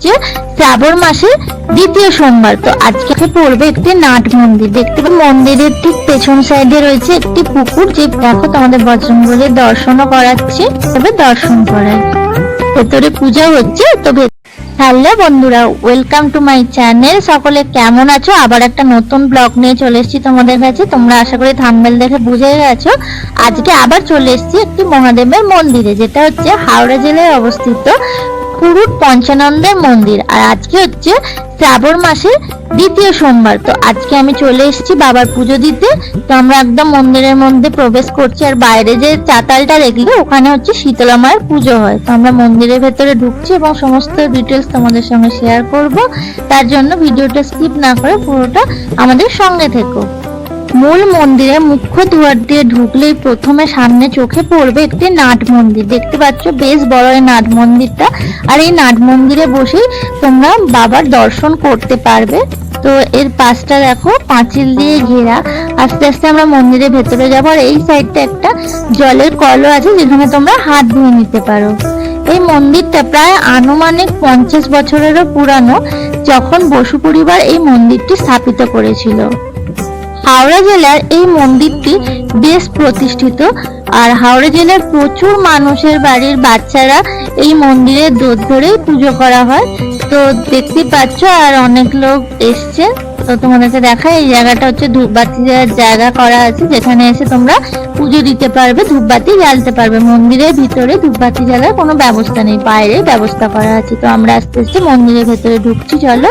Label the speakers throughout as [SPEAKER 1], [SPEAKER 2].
[SPEAKER 1] হচ্ছে শ্রাবণ মাসের দ্বিতীয় সোমবার। তো আজকে পড়বে একটি নাট মন্দির। দেখতে পাবে মন্দিরের ঠিক পেছন সাইডে রয়েছে একটি পুকুর, যে দেখো তোমাদের বজরঙ্গলে দর্শনও করাচ্ছে, তবে দর্শন করায়। ভেতরে পূজা হচ্ছে, তো হ্যালো বন্ধুরা ওয়েলকাম টু মাই চ্যানেল সকলে কেমন আছো? আবার একটা নতুন ব্লগ নিয়ে চলে এসেছি তোমাদের কাছে। তোমরা আশা করি থাম্বেল দেখে বুঝে গেছো। আজকে আবার চলে এসেছি একটি মহাদেবের মন্দিরে, যেটা হচ্ছে হাওড়া জেলায় অবস্থিত পুরুট পঞ্চানন্দের মন্দির। আর আজকে হচ্ছে শ্রাবণ মাসের দ্বিতীয় সোমবার। তো আজকে আমি চলে এসেছি বাবার পুজো দিতে। তো আমরা একদম মন্দিরের মধ্যে প্রবেশ করছি। আর বাইরে যে চাতালটা দেখলে, ওখানে হচ্ছে শীতলা মায়ের পুজো হয়। তো আমরা মন্দিরের ভেতরে ঢুকছি এবং সমস্ত ডিটেলস তোমাদের সঙ্গে শেয়ার করব। তার জন্য ভিডিওটা স্কিপ না করে পুরোটা আমাদের সঙ্গে থেকো। মূল মন্দিরে মুখ্য দুয়ার দিয়ে ঢুকলেই প্রথমে সামনে চোখে পড়বে একটি নাট মন্দির। দেখতে পাচ্ছ বেশ বড় এই নাট মন্দিরটা। আর এই নাট মন্দিরে বসেই তোমরা বাবার দর্শন করতে পারবে। তো এর পাশটা দেখো, পাঁচিল দিয়ে ঘেরা। আস্তে আস্তে আমরা মন্দিরের ভেতরে যাব। আর এই সাইডটা একটা জলের কলও আছে, যেখানে তোমরা হাত ধুয়ে নিতে পারো। এই মন্দিরটা প্রায় আনুমানিক পঞ্চাশ বছরেরও পুরানো, যখন বসু পরিবার এই মন্দিরটি স্থাপিত করেছিল। হাওড়া জেলার এই মন্দিরটি বেশ প্রতিষ্ঠিত আর হাওড়া জেলার প্রচুর মানুষের বাড়ির বাচ্চারা এই মন্দিরে দোধ ধরেই পুজো করা হয়। তো দেখতে পাচ্ছ আর অনেক লোক এসছে। তো তোমাদেরকে দেখা এই জায়গাটা হচ্ছে ধূপবাতি জায়গা করা আছে, যেখানে এসে তোমরা পুজো দিতে পারবে, ধূপবাতি জ্বালতে পারবে। মন্দিরের ভিতরে ধূপবাতি জ্বালার কোনো ব্যবস্থা নেই বাইরে ব্যবস্থা করা আছে। তো আমরা আস্তে আস্তে মন্দিরের ভেতরে ঢুকছি, চলো।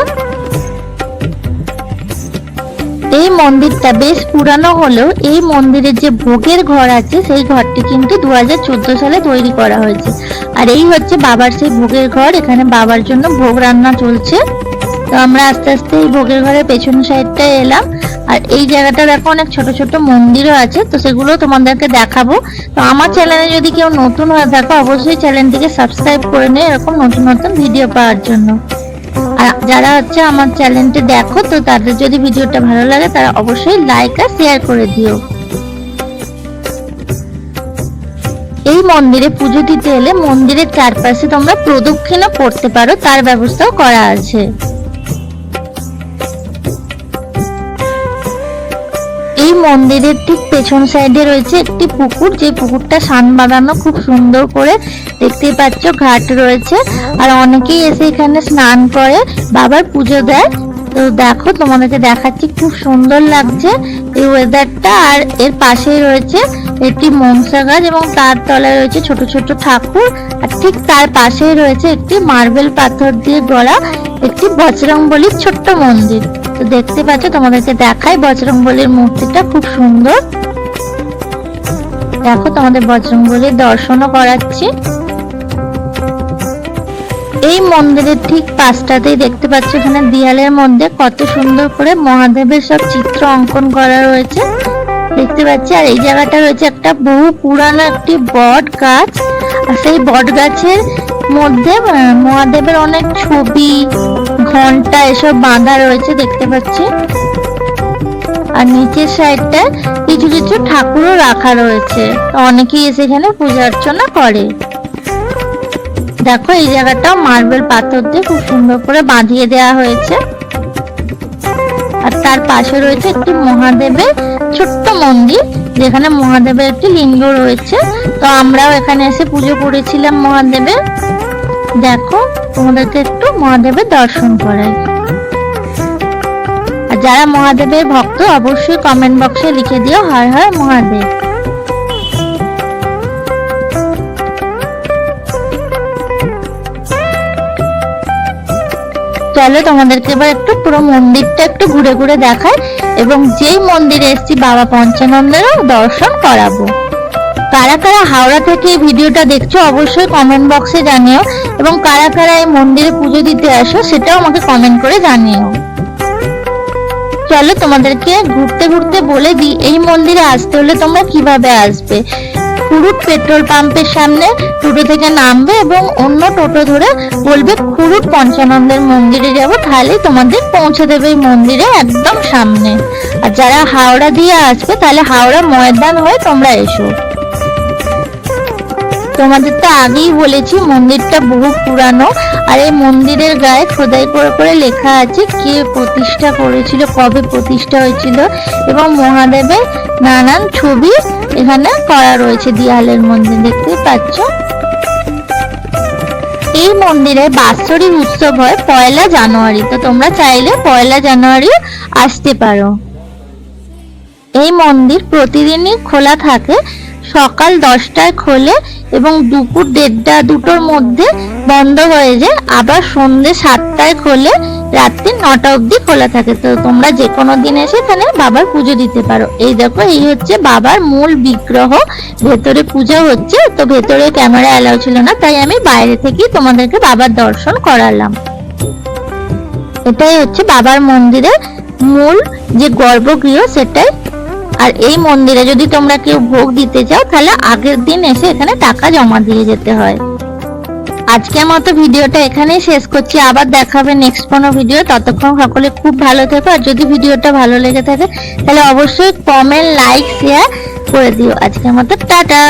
[SPEAKER 1] এই মন্দিরটা বেশ পুরানো হলেও এই মন্দিরের যে ভোগের ঘর আছে, সেই ঘরটি কিন্তু দু হাজার চোদ্দ সালে তৈরি করা হয়েছে। আর এই হচ্ছে বাবার সেই ভোগের ঘর, এখানে বাবার জন্য ভোগ রান্না চলছে। তো আমরা আস্তে আস্তে এই ভোগের ঘরের পেছন সাইডটা এলাম। আর এই জায়গাটা দেখো অনেক ছোট ছোট মন্দিরও আছে, তো সেগুলো তোমাদেরকে দেখাবো। তো আমার চ্যানেলে যদি কেউ নতুন হয়ে থাকো, অবশ্যই চ্যানেলটিকে সাবস্ক্রাইব করে নিয়ে এরকম নতুন নতুন ভিডিও পাওয়ার জন্য। আর যারা হচ্ছে আমার চ্যানেলটি দেখো, তো তাদের যদি ভিডিওটা ভালো লাগে, তারা অবশ্যই লাইক আর শেয়ার করে দিও। এই মন্দিরে পুজো দিতে এলে মন্দিরের চারপাশে তোমরা প্রদক্ষিণা করতে পারো, তার ব্যবস্থাও করা আছে। এই মন্দিরের ঠিক পেছন সাইডে রয়েছে একটি পুকুর। যে পুকুরটা সান বানানো খুব সুন্দর করে দেখতেই পাচ্ছ, ঘাট রয়েছে। আর অনেকেই এসে এখানে স্নান করে, বাবার পুজো দেয়। তো দেখো, তোমাদেরকে দেখাচ্ছি, খুব সুন্দর লাগছে এই ওয়েদারটা আর এর পাশেই রয়েছে একটি মনসা গাছ এবং তার তলায় রয়েছে ছোট ছোট ঠাকুর। আর ঠিক তার পাশেই রয়েছে একটি মার্বেল পাথর দিয়ে গড়া একটি বজরংবলির ছোট্ট মন্দির। তো দেখতে পাচ্ছ, তোমাদেরকে দেখাই বজরংবলির মূর্তিটা খুব সুন্দর। দেখো, তোমাদের বজরংবলির দর্শনও করাচ্ছি। এই মন্দিরের ঠিক পাশটাতেই দেখতে পাচ্ছ, এখানে দেয়ালের মধ্যে কত সুন্দর করে মহাদেবের সব চিত্র অঙ্কন করা রয়েছে। দেখতে পাচ্ছি, আর এই জায়গাটা রয়েছে একটা বহু পুরানো একটি বট গাছ। আর সেই বট গাছের মধ্যে মহাদেবের অনেক ছবি ঘণ্টা এসব বাঁধা রয়েছে, দেখতে পাচ্ছি। আর নিচের সাইডটা কিছু কিছু ঠাকুরও রাখা রয়েছে। অনেকেই এসে এখানে পূজা অর্চনা করে। দেখো, এই জায়গাটাও মার্বেল পাথর দিয়ে খুব সুন্দর করে বাঁধিয়ে দেওয়া হয়েছে। আর তার পাশে রয়েছে একটি মহাদেবের ছোট্ট মন্দির, যেখানে মহাদেবের একটি লিঙ্গ রয়েছে। তো আমরাও এখানে এসে পুজো করেছিলাম মহাদেবের। দেখো, তোমাদেরকে একটু মহাদেবের দর্শন করাই। আর যারা মহাদেবের ভক্ত, অবশ্যই কমেন্ট বক্সে লিখে দিও, হর হর মহাদেব। চলো, তোমাদেরকে এবার একটু পুরো মন্দিরটা একটু ঘুরে ঘুরে দেখায় এবং যেই মন্দিরে এসেছি, বাবা পঞ্চানন্দেরও দর্শন করাবো। কারা কারা হাওড়া থেকে ভিডিওটা দেখছ অবশ্যই কমেন্ট বক্সে জানিও এবং কারা কারা এই মন্দিরে পুজো দিতে আসো সেটাও আমাকে কমেন্ট করে জানিও। চলো তোমাদেরকে ঘুরতে ঘুরতে বলে দিই, এই মন্দিরে আসতে হলে তোমরা কীভাবে আসবে? খুরুট পেট্রোল পাম্পের সামনে টোটো থেকে নামবে এবং অন্য টোটো ধরে বলবে খুরুট পঞ্চানন্দের মন্দিরে যাব তাহলে তোমাদের পৌঁছে দেবে এই মন্দিরে একদম সামনে। আর যারা হাওড়া দিয়ে আসবে, তাহলে হাওড়া ময়দান হয়ে তোমরা এসো। তোমাদের তো আগেই বলেছি, মন্দিরটা বহু পুরানো। আর এই মন্দিরের গায়ে খোদাই করে করে লেখা আছে কে প্রতিষ্ঠা করেছিল, কবে প্রতিষ্ঠা হয়েছিল এবং মহাদেবের নানান ছবি এখানে করা রয়েছে দেয়ালের মধ্যে দেখতে পাচ্ছ? এই মন্দিরে বাৎসরিক উৎসব হয় পয়লা জানুয়ারি, তো তোমরা চাইলে পয়লা জানুয়ারি আসতে পারো। এই মন্দির প্রতিদিনই খোলা থাকে সকাল দশটায় খোলে এবং দুপুর দেড়টা দুটোর মধ্যে বন্ধ হয়ে যায়। আবার সন্ধে সাতটায় খোলে, রাত্রি নটা অবধি খোলা থাকে। তো তোমরা যে কোনো দিন এসে এখানে বাবার পুজো দিতে পারো। এই দেখো, এই হচ্ছে বাবার মূল বিগ্রহ। ভেতরে পূজা হচ্ছে, তো ভেতরে ক্যামেরা অ্যালাউ ছিল না, তাই আমি বাইরে থেকেই তোমাদেরকে বাবার দর্শন করালাম। এটাই হচ্ছে বাবার মন্দিরের মূল যে গর্ভগৃহ, সেটাই আর এই মন্দিরে যদি তোমরা কেউ ভোগ দিতে চাও, তাহলে আগের দিন এসে এখানে টাকা জমা দিয়ে যেতে হয়। আজকের মতো ভিডিওটা এখানেই শেষ করছি। আবার দেখাবে নেক্সট কোনো ভিডিও ততক্ষণ সকলে খুব ভালো থেকো। আর যদি ভিডিওটা ভালো লেগে থাকে, তাহলে অবশ্যই কমেন্ট লাইক শেয়ার করে দিও। আজকের মতো টাটা।